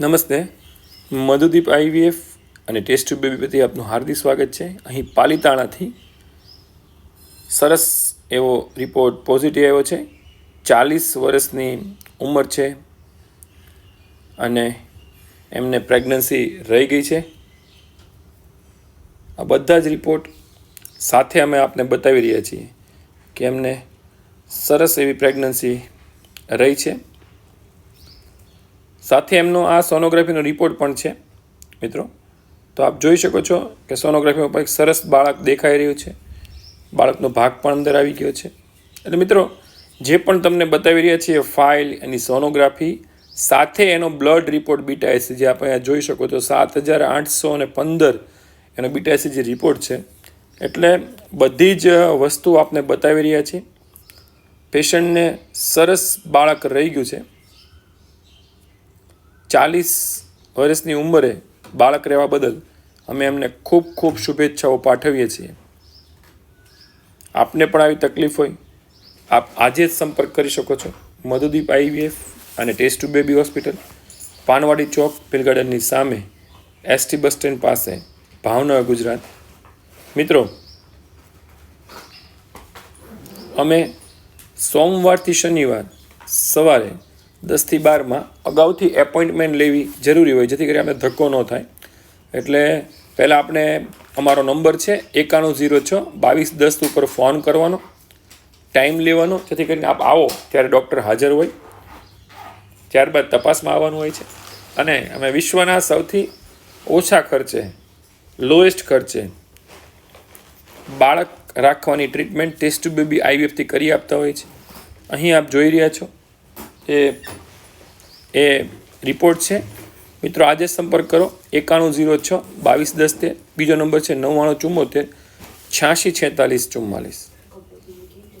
નમસ્તે. મધુદીપ આઈવીએફ અને test baby પ્રત્યે આપનું હાર્દિક સ્વાગત છે. અહીં પાલીતાણાથી સરસ એવો રિપોર્ટ પોઝિટિવ આવ્યો છે. ચાલીસ વર્ષની ઉંમર છે અને એમને પ્રેગ્નન્સી રહી ગઈ છે. આ બધા જ રિપોર્ટ સાથે અમે આપને બતાવી રહ્યા છીએ કે એમને સરસ એવી પ્રેગ્નન્સી રહી છે. સાથે એમનો આ સોનોગ્રાફીનો રિપોર્ટ પણ છે, મિત્રો. તો આપ જોઈ શકો છો કે સોનોગ્રાફીમાં પણ એક સરસ બાળક દેખાઈ રહ્યું છે. બાળકનો ભાગ પણ અંદર આવી ગયો છે. એટલે મિત્રો, જે પણ તમને બતાવી રહ્યા છીએ ફાઇલ એની સોનોગ્રાફી, સાથે એનો બ્લડ રિપોર્ટ બીટા એસી જે આપણે જોઈ શકો છો, સાત હજાર આઠસો અને પંદર એનો બીટા એસી જે રિપોર્ટ છે. એટલે બધી જ વસ્તુ આપને બતાવી રહ્યા છીએ. પેશન્ટને સરસ બાળક રહી ગયું છે. ચાલીસ વર્ષની ઉંમરે બાળક રહેવા બદલ અમે એમને ખૂબ ખૂબ શુભેચ્છાઓ પાઠવીએ છીએ. આપને પણ આવી તકલીફ હોય, આપ આજે જ સંપર્ક કરી શકો છો. મધુદીપ આઈવીએફ અને test tube baby hospital, Panwadi Chowk પિલગાર્ડનની સામે, એસટી બસ સ્ટેન્ડ પાસે, ભાવનગર, ગુજરાત. મિત્રો, અમે સોમવારથી શનિવાર સવારે દસથી બારમાં અગાઉથી એપોઇન્ટમેન્ટ લેવી જરૂરી હોય, જેથી કરી આપણે ધક્કો ન થાય. એટલે પહેલાં આપણે અમારો નંબર છે એકાણું ઝીરો છ બાવીસ દસ ઉપર ફોન કરવાનો, ટાઈમ લેવાનો, જેથી કરીને આપ આવો ત્યારે ડૉક્ટર હાજર હોય. ત્યારબાદ તપાસમાં આવવાનું હોય છે. અને અમે વિશ્વના સૌથી ઓછા ખર્ચે, લોએસ્ટ ખર્ચે બાળક રાખવાની ટ્રીટમેન્ટ ટેસ્ટ બેબી આઈવીએફથી કરી આપતા હોય છે. અહીં આપ જોઈ રહ્યા છો. એ એ રિપોર્ટ છે. મિત્રો, આજે સંપર્ક કરો. એકાણું ઝીરો છ, બાવીસ દસ તેર. બીજો નંબર છે નવ્વાણું ચુમ્મોતેર છ્યાસી છેતાલીસ ચુમ્માલીસ